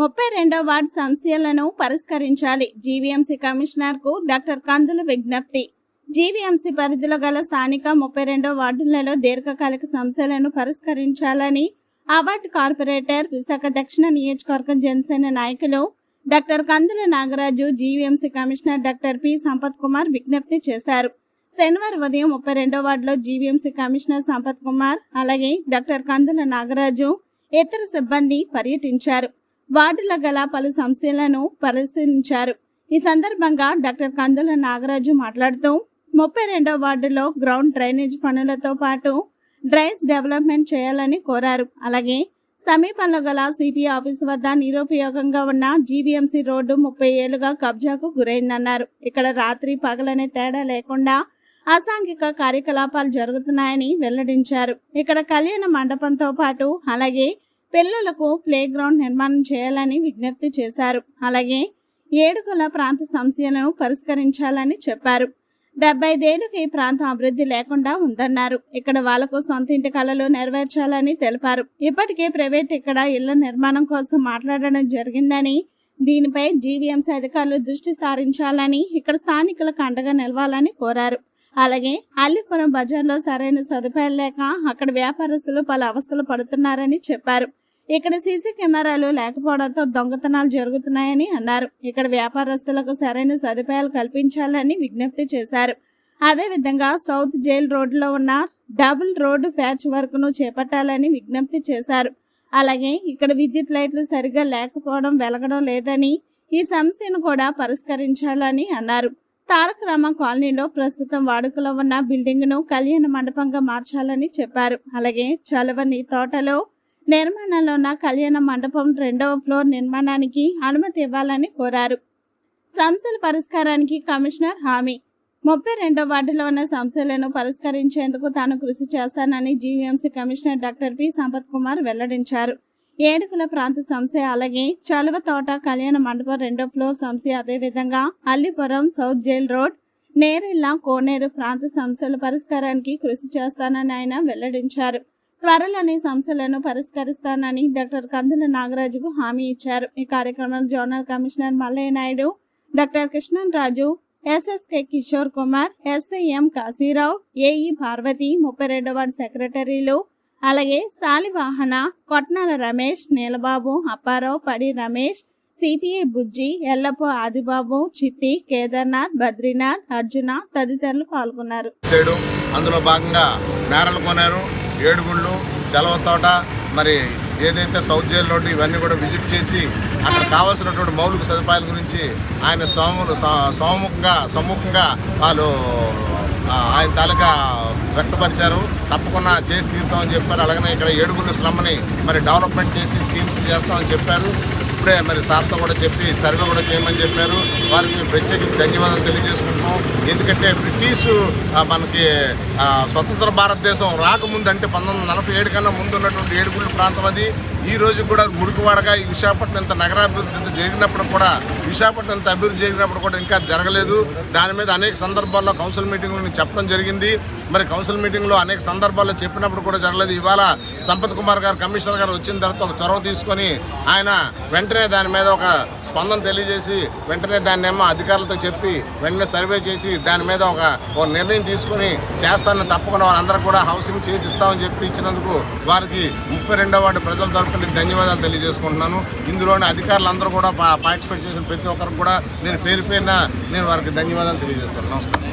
ముప్పై రెండో వార్డు సమస్యలను పరిష్కరించాలి. జీవీఎంసీ కమిషనర్కు డాక్టర్ కందుల విజ్ఞప్తి. జీవీఎంసీ పరిధిలో గల స్థానిక ముప్పై రెండో వార్డులలో దీర్ఘకాలిక సమస్యలను పరిష్కరించాలని అవార్డు కార్పొరేటర్ విశాఖ దక్షిణ నియోజకవర్గం జనసేన నాయకులు doctor Kandula Nagaraju GVMC commissioner doctor P. Sampath Kumar విజ్ఞప్తి చేశారు. శనివారం ఉదయం ముప్పై రెండో వార్డులో జీవీఎంసీ కమిషనర్ సంపత్ కుమార్ అలాగే డాక్టర్ కందుల నాగరాజు ఇతర సిబ్బంది పర్యటించారు. వార్డులో గల పలు సంస్థలను పరిశీలించారు. ఈ సందర్భంగా డాక్టర్ కందుల నాగరాజు మాట్లాడుతూ ముప్పై రెండో వార్డులో గ్రౌండ్ డ్రైనేజ్ పనులతో పాటు డ్రైన్స్ డెవలప్మెంట్ చేయాలని కోరారు. అలాగే సమీపంలో గల సిపిఐ ఆఫీస్ వద్ద నిరుపయోగంగా ఉన్న జీవీఎంసీ రోడ్డు ముప్పై ఏళ్ళుగా కబ్జాకు గురైందన్నారు. ఇక్కడ రాత్రి పగలనే తేడా లేకుండా అసాంఘిక కార్యకలాపాలు జరుగుతున్నాయని వెల్లడించారు. ఇక్కడ కళ్యాణ మండపంతో పాటు అలాగే పిల్లలకు ప్లే గ్రౌండ్ నిర్మాణం చేయాలని విజ్ఞప్తి చేశారు. అలాగే ఏడుకల ప్రాంత సమస్యలను పరిష్కరించాలని చెప్పారు. డెబ్బై ఐదేళ్ళకు ఈ ప్రాంతం అభివృద్ధి లేకుండా ఉందన్నారు. ఇక్కడ వాళ్ళకు సొంత ఇంటి కళలు నెరవేర్చాలని తెలిపారు. ఇప్పటికే ప్రైవేట్ ఇక్కడ ఇళ్ళ నిర్మాణం కోసం మాట్లాడడం జరిగిందని దీనిపై జీవీఎంసీ అధికారులు దృష్టి సారించాలని ఇక్కడ స్థానికులకు అండగా నిలవాలని కోరారు. అలాగే అల్లిపురం బజార్లో సరైన సదుపాయాలు లేక అక్కడ వ్యాపారస్తులు పలు అవస్థలు పడుతున్నారని చెప్పారు. ఇక్కడ సీసీ కెమెరాలు లేకపోవడంతో దొంగతనాలు జరుగుతున్నాయని అన్నారు. ఇక్కడ వ్యాపారస్తులకు సరైన సదుపాయాలు కల్పించాలని విజ్ఞప్తి చేశారు. అదేవిధంగా సౌత్ జైల్ రోడ్లో ఉన్న డబుల్ రోడ్డు ప్యాచ్ వర్క్ను చేపట్టాలని విజ్ఞప్తి చేశారు. అలాగే ఇక్కడ విద్యుత్ లైట్లు సరిగా లేకపోవడం వెలగడం లేదని ఈ సమస్యను కూడా పరిష్కరించాలని అన్నారు. తారక రామ కాలనీలో ప్రస్తుతం వాడుకలో ఉన్న బిల్డింగ్ను కళ్యాణ మండపంగా మార్చాలని చెప్పారు. అలాగే చలవని తోటలో నిర్మాణంలో ఉన్న కళ్యాణ మండపం రెండవ ఫ్లోర్ నిర్మాణానికి అనుమతి ఇవ్వాలని కోరారు. సమస్యల పరిష్కారానికి కమిషనర్ హామీ. ముప్పై రెండో వార్డులో ఉన్న సమస్యలను పరిష్కరించేందుకు తాను కృషి చేస్తానని GVMC commissioner doctor P. Sampath Kumar వెల్లడించారు. ఏడుగుల ప్రాంత సంస్థ అలాగే చలువ తోట కళ్యాణ మండపం రెండో ఫ్లోర్ సంస్థ. అదేవిధంగా Allipuram south jail road Nerella Koneru ప్రాంత సమస్యల పరిష్కారానికి కృషి చేస్తానని ఆయన వెల్లడించారు. త్వరలోనే సమస్యలను పరిష్కరిస్తానని డాక్టర్ కందుల నాగరాజుకు హామీ ఇచ్చారు. ఈ కార్యక్రమంలో zonal commissioner Mallayya Naidu doctor Krishnan Raju SSK Kishore Kumar SIM Kasirao AE Parvathi ముప్పై రెండవ వార్డు సెక్రటరీలు అలాగే సాలివాహన కొట్నాల రమేష్ నీలబాబు అప్పారావు పడి రమేష్ సిపిఐ బుజ్జి ఎల్లపు ఆదిబాబు చిత్తి కేదార్నాథ్ బద్రీనాథ్ అర్జున తదితరులు పాల్గొన్నారు. అందులో భాగంగా నేరలు కొనారు ఏడుగుళ్ళు చలవతోట మరి ఏదైతే సౌత్ జైల్ రోడ్డు ఇవన్నీ కూడా విజిట్ చేసి అక్కడ కావాల్సినటువంటి మౌలిక సదుపాయాల గురించి ఆయన సోములు సోముఖంగా సమ్ముఖంగా వాళ్ళు ఆయన తాలూకా వ్యక్తపరిచారు. తప్పకుండా చేసి తీరుతామని చెప్పారు. అలాగనే ఇక్కడ ఏడుగుళ్ళు స్లమ్ని మరి డెవలప్మెంట్ చేసి స్కీమ్స్ చేస్తామని చెప్పారు. ఇప్పుడే మరి సార్తో కూడా చెప్పి సర్వే కూడా చేయమని చెప్పారు. వారికి మేము ప్రత్యేకంగా ధన్యవాదాలు తెలియజేసుకుంటున్నాం ఎందుకంటే బ్రిటిషు మనకి స్వతంత్ర భారతదేశం రాకముందు అంటే పంతొమ్మిది వందల నలభై ఏడు కన్నా ముందు ఉన్నటువంటి ఏడుగుళ్ళు ప్రాంతం అది. ఈ రోజు కూడా మురికివాడగా ఈ విశాఖపట్నం ఇంత నగరాభివృద్ధి ఇంత జరిగినప్పుడు కూడా విశాఖపట్నం ఇంత అభివృద్ధి జరిగినప్పుడు కూడా ఇంకా జరగలేదు. దాని మీద అనేక సందర్భాల్లో కౌన్సిల్ మీటింగ్లో నేను చెప్పడం జరిగింది. మరి కౌన్సిల్ మీటింగ్లో అనేక సందర్భాల్లో చెప్పినప్పుడు కూడా జరగలేదు. ఇవాళ సంపత్ కుమార్ గారు కమిషనర్ గారు వచ్చిన తర్వాత ఒక చొరవ తీసుకొని ఆయన వెంటనే దాని మీద ఒక స్పందన తెలియజేసి వెంటనే దాన్ని ఏమో అధికారులతో చెప్పి వెంటనే సర్వే చేసి దాని మీద ఒక ఒక నిర్ణయం తీసుకొని చేస్తానని తప్పకుండా వాళ్ళందరూ కూడా హౌసింగ్ చేసి ఇస్తామని చెప్పి ఇచ్చినందుకు వారికి ముప్పై రెండో వార్డు ప్రజల తరఫు నేను ధన్యవాదాలు తెలియజేసుకుంటున్నాను. ఇందులోని అధికారులందరూ కూడా పార్టిసిపేట్ చేసిన ప్రతి ఒక్కరికి కూడా నేను పేరు పేరున నేను వారికి ధన్యవాదాలు తెలియజేస్తున్నాను. నమస్కారం.